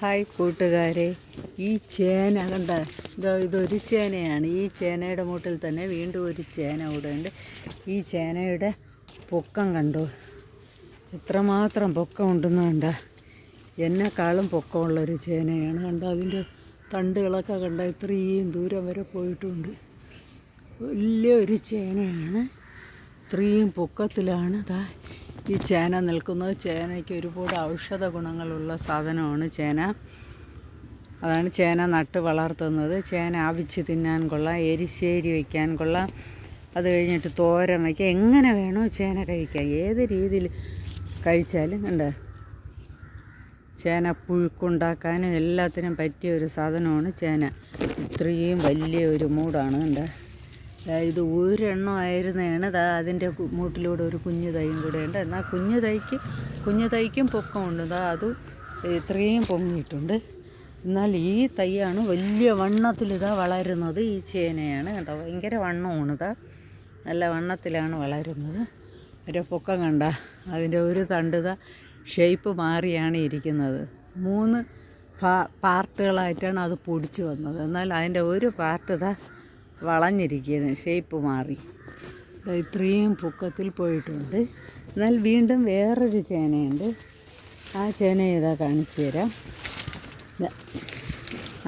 Hi കൂട്ടുകാരെ. ഈ ചേന കണ്ട ഇതോ ഇതൊരു ചേനയാണ്. ഈ ചേനയുടെ മൂട്ടിൽ തന്നെ വീണ്ടും ഒരു ചേന ഉണ്ട്. ഈ ചേനയുടെ പൊക്കം കണ്ടു? എത്രമാത്രം പൊക്കം ഉണ്ടെന്ന് കണ്ട. എന്നെക്കാളും പൊക്കമുള്ളൊരു ചേനയാണ്. കണ്ട അതിന്റെ തണ്ടുകളൊക്കെ കണ്ട ഇത്രയും ദൂരം വരെ പോയിട്ടുണ്ട്. വലിയ ഒരു ചേനയാണ്. ഇത്രയും പൊക്കത്തിലാണ്. ദാ ഈ ചേന നിൽക്കുന്നത് ചേനയ്ക്ക് ഒരുപാട് ഔഷധ ഗുണങ്ങളുള്ള സാധനമാണ് ചേന. അതാണ് ചേന നട്ട് വളർത്തുന്നത്. ചേന ആവിച്ച് തിന്നാൻ കൊള്ളാം എരിശ്ശേരി വയ്ക്കാൻ കൊള്ളാം. അത് കഴിഞ്ഞിട്ട് തോരൻ വയ്ക്കാം എങ്ങനെ വേണോ ചേന കഴിക്കാം. ഏത് രീതിയിൽ കഴിച്ചാലും കണ്ട? ചേന പുഴുക്കുണ്ടാക്കാനും എല്ലാത്തിനും പറ്റിയ ഒരു സാധനമാണ് ചേന. ഇത്രയും വലിയ ഒരു മൂടാണ് കണ്ട? ഇത് ഒരെണ്ണം ആയിരുന്നതാണ് ദാ അതിന്റെ മൂട്ടിലൂടെ ഒരു കുഞ്ഞു തൈയും കൂടെ ഉണ്ട്. എന്നാൽ കുഞ്ഞു തൈക്ക് കുഞ്ഞു തൈക്കും പൊക്കമുണ്ട്. ദാ അത് ഇത്രയും പൊങ്ങിയിട്ടുണ്ട്. എന്നാൽ ഈ തൈയാണ് വലിയ വണ്ണത്തിൽ ഇതാ വളരുന്നത്. ഈ ചേനയാണ് കേട്ടോ. ഭയങ്കര വണ്ണമാണ് ഇതാ നല്ല വണ്ണത്തിലാണ് വളരുന്നത്. ഒരു പൊക്കം കണ്ട അതിന്റെ ഒരു തണ്ടുക ഷേപ്പ് മാറിയാണ് ഇരിക്കുന്നത്. മൂന്ന് പാർട്ടുകളായിട്ടാണ് അത് പൊടിച്ചു വന്നത്. എന്നാൽ അതിന്റെ ഒരു പാർട്ട് ഇതാ വളഞ്ഞിരിക്കുന്നത് ഷേപ്പ് മാറി. ഇത്രയും പൊക്കത്തിൽ പോയിട്ടുണ്ട്. എന്നാൽ വീണ്ടും വേറൊരു ചേനയുണ്ട്. ആ ചേന ഇതാ കാണിച്ചു തരാം.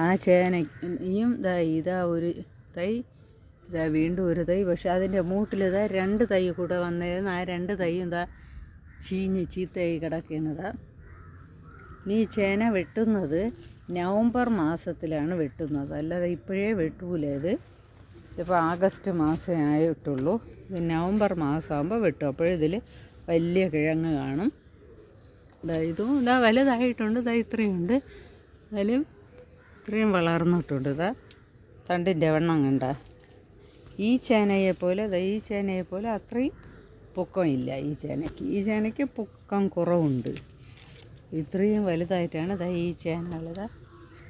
ആ ചേനയും ഇതാ ഇതാ ഒരു തൈ ഇതാ വീണ്ടും ഒരു തൈ. പക്ഷെ അതിന്റെ മൂട്ടിലിതാ രണ്ട് തൈ കൂടെ വന്നിരുന്നു ആ രണ്ട് തൈയും ഇതാ ചീഞ്ഞ് ചീത്തയായി കിടക്കുന്നതാ ഇനി ചേന വെട്ടുന്നത് നവംബർ മാസത്തിലാണ് വെട്ടുന്നത്. അല്ലാതെ ഇപ്പോഴേ വെട്ടൂല ഇത്. ഇപ്പോൾ ആഗസ്റ്റ് മാസമേ ആയിട്ടുള്ളൂ. നവംബർ മാസമാകുമ്പോൾ വെട്ടും. അപ്പോഴിതിൽ വലിയ കിഴങ്ങ് കാണും. ഇതാ ഇതും ഇതാ വലുതായിട്ടുണ്ട്. ഇതാ ഇത്രയും ഉണ്ട്. അതിലും ഇത്രയും വളർന്നിട്ടുണ്ട്. ഇതാ തണ്ടിന്റെ വണ്ണം കണ്ട. ഈ ചേനയെ പോലെ ദാ ഈ ചേനയെ പോലെ അത്രയും പൊക്കമില്ല ഈ ചേനയ്ക്ക്. ഈ ചേനയ്ക്ക് പൊക്കം കുറവുണ്ട്. ഇത്രയും വലുതായിട്ടാണ് ഇതാ ഈ ചേനകളിതാ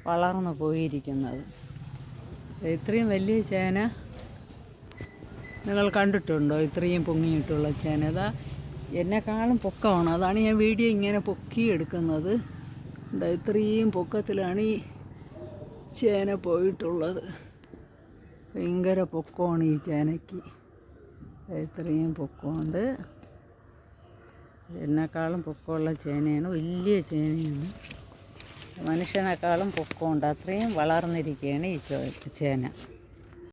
വളർന്നു പോയിരിക്കുന്നത്. ഇത്രയും വലിയ ചേന നിങ്ങൾ കണ്ടിട്ടുണ്ടോ? ഇത്രയും പൊങ്ങിയിട്ടുള്ള ചെനത എന്നെക്കാളും പൊക്കമാണ്. അതാണ് ഞാൻ വീഡിയോ ഇങ്ങനെ പൊക്കിയെടുക്കുന്നത്. എന്താ ഇതാ ഇത്രയും പൊക്കത്തിലാണ് ഈ ചേന പോയിട്ടുള്ളത്. ഭയങ്കര പൊക്കമാണ് ഈ ചേനയ്ക്ക്. ഇത്രയും പൊക്കമുണ്ട്. എന്നെക്കാളും പൊക്കമുള്ള ചേനയാണ്. വലിയ ചേനയാണ്. മനുഷ്യനേക്കാളും പൊക്കമുണ്ട്. അത്രയും വളർന്നിരിക്കുകയാണ് ഈ ചേന.